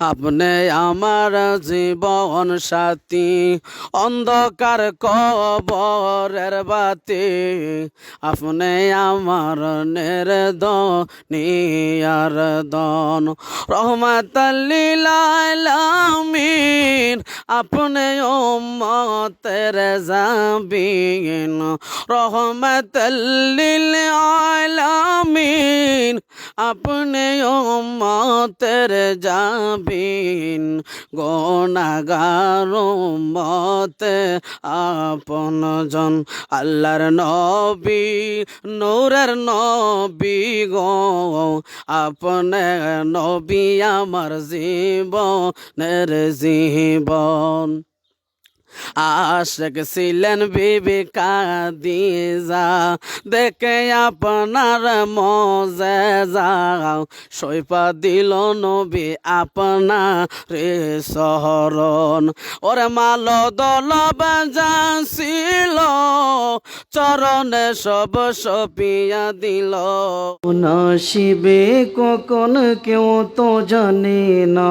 আপনি আমার জীবন সাথী, অন্ধকার কবরের বাতি। আপনি আমার নিয়ার দন রহমাতাল্লিলামিন আপনি উম্মতের যাবিন রহমাতাল্লিল আলামিন আপনি উম্মতের যাবিন গোনাগার মতে আপন জন। আল্লাহর নবী নৌরার নবী গো। আপনে নবী আমার জীবনের জীবন। আশেক ছিলেন বিবি কাদিজা দেখে আপনার মজে যাও সৈপা দিল নবী আপনা রে শহরন ওরে মাল দল বাজাছিল চরণে সব সপিয়া দিল। নাসিবে কখন কেউ তো জানে না।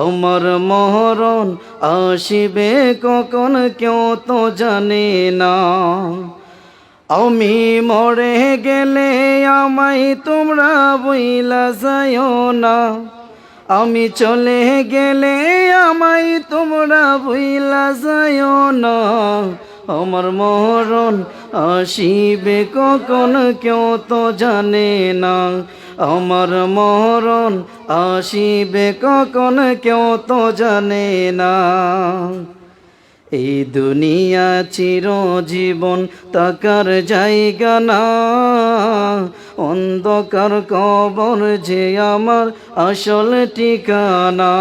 আমার মহরণ আসিবে কখন কেউ তো জানে না। আমি মরে গেলে আমায় তোমরা বইলা যাইও না। আমি চলে গেলে আমায় তোমরা বইলা যাইও না। আমার মরণ আসিবে কখন কেউ তো জানে না। আমার মরণ আসিবে কখন কেউ তো জানে না। এই দুনিয়া চির জীবন তাকার জায়গা না। অন্ধকার কবর যে আমার আসল ঠিকানা।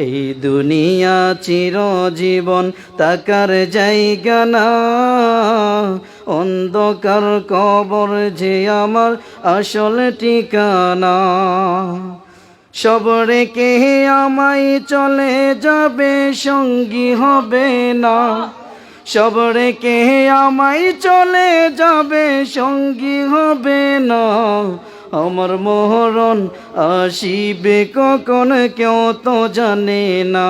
এই দুনিয়া চির জীবন তাকার জায়গা না। অন্ধকার কবর যে আমার আসল ঠিকানা। সব রেখে আমায় চলে যাবে, সঙ্গী হবে না। সব রেখে আমায় চলে যাবে, সঙ্গী হবে না। আমার মোহরণ আসিবে কখন কেউ তো জানে না।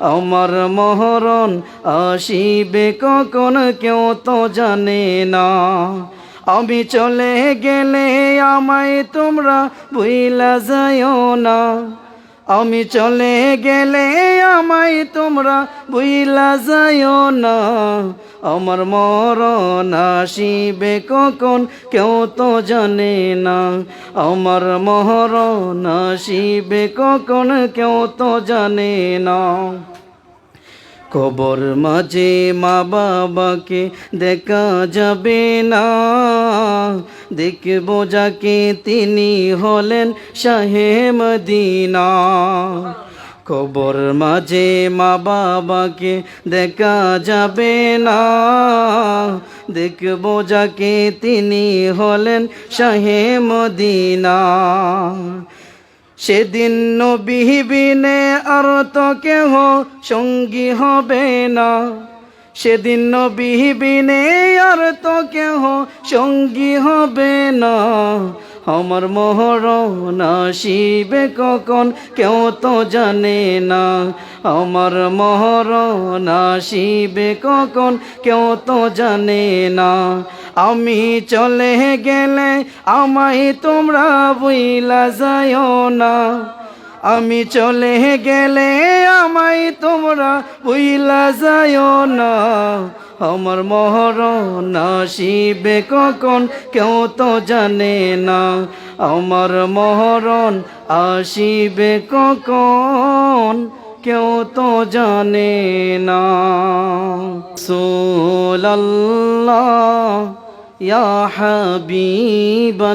আমার মোহরণ আসিবে কখন কেউ তো জানে না। আমি চলে গেলে আমায় তোমরা ভুইলা যায় না। আমি চলে গেলে আমায় তোমরা ভুইলা যাইও না। আমার মরণ আসিবে কখন কেউ তো জানে না। আমার মরণ আসিবে কখন কেউ তো জানে না। কবর মাঝে মা বাবাকে দেখা যাবে না। দেখব যাকে তিনি হলেন শাহে মদিনা। কবর মাঝে মা বাবাকে দেখা যাবে না। দেখব যাকে তিনি হলেন শাহে মদিনা। সেদিন নবীবিনে আর তো কেহ সঙ্গী হবে না। সেদিন নবীবিনে আর তো কেহ সঙ্গী হবে না। আমার মহরণ আসিবে কখন কেউ তো জানে না। আমার মহরণ আসিবে কখন কেউ তো জানে না। আমি চলে গেলে আমায় তোমরা বইলা যাইও না। আমি চলে গেলে আমায় তোমরা বইলা যাইও না। আমার মহরণ আসিবে কখন, কেউ তো জানে না। আমার মহরণ আসিবে কখন, কেউ তো জানে না। সোল্লাহ ইয়া হাবিবাল্লাহ।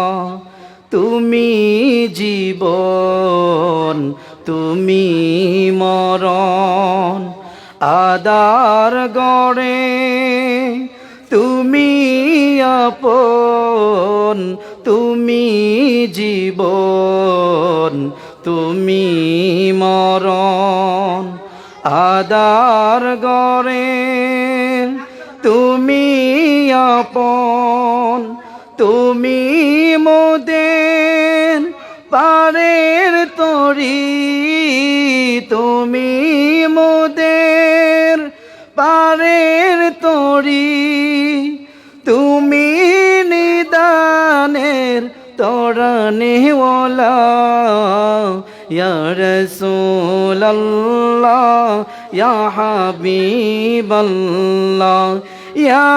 জীবন তুমি মরণ। আদার গড়ে তুমি আপন, তুমি জীবন, তুমি মরণ। আদার গড়ে তুমি আপন, তুমি পারের তরি, তুমি মোদের পারের তরি, তুমি নিদানের তরণেওয়ালা ইয়া রাসূলাল্লাহ, ইয়া হাবিবাল্লাহ, ইয়া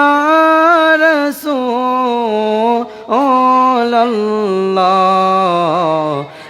রাসূলাল্লাহ।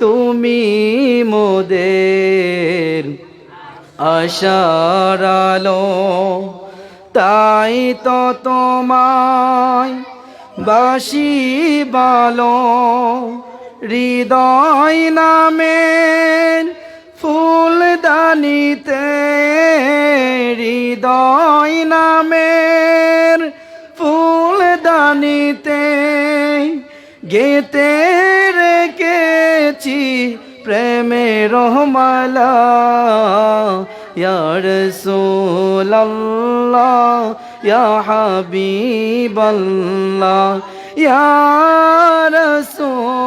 তুমি মোদের আশারালো তাই তো তোমায় বাসি বালো। হৃদয় নামের ফুলদানিতে, হৃদয় নামের ফুলদানিতে গেতে রেখেছি প্রেমের মালা ইয়া রাসূলাল্লাহ, ইয়া হাবিবাল্লাহ, ইয়া রাসূলাল্লাহ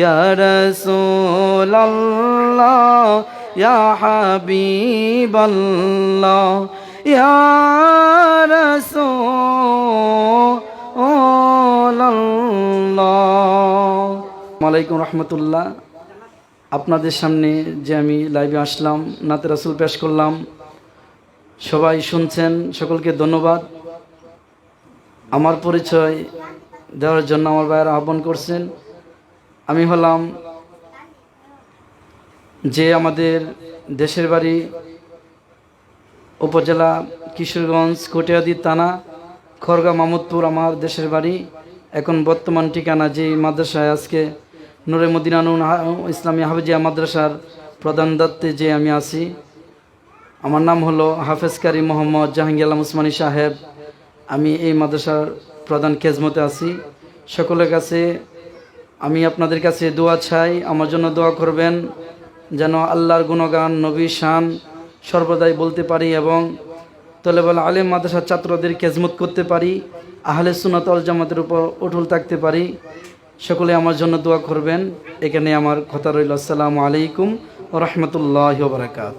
ইয়া রাসূলাল্লাহ, ইয়া হাবিবাল্লাহ, ইয়া রাসূলাল্লাহ আলাইকুম রহমতুল্লাহ। আপনাদের সামনে যে আমি লাইভে আসলাম, নাতে রাসুল পেশ করলাম। সবাই শুনছেন, সকলকে ধন্যবাদ। আমার পরিচয় দেওয়ার জন্য আমার ভাইয়ের আহ্বান করছেন। আমি হলাম যে আমাদের দেশের বাড়ি উপজেলা কিশোরগঞ্জ কটিয়াদি থানা, খড়গা মামুদপুর, আমার দেশের বাড়ি। এখন বর্তমান ঠিকানা যে মাদ্রাসায় আজকে নুরে মদিনা নুন হা- ইসলামী হাফিজিয়া মাদ্রাসার প্রধান দত্তে যে আমি আছি। আমার নাম হলো হাফেজ কারি মোহাম্মদ জাহাঙ্গীর আলম উসমানী সাহেব। আমি এই মাদ্রাসার প্রধান খেজমতে আছি। সকলের কাছে আমি আপনাদের কাছে দোয়া চাই। আমার জন্য দোয়া করবেন যেন আল্লাহর গুণগান নবী শান সর্বদাই বলতে পারি এবং তলেবল আলেম মাদ্রাসার ছাত্রদের খেজমত করতে পারি। আহলে সুনাতল জামাতের উপর অটল থাকতে পারি। সকলে আমার জন্য দোয়া করবেন। এখানে আমার কথা রইল আসসালামু আলাইকুম ও রহমতুল্লাহ বারাকাত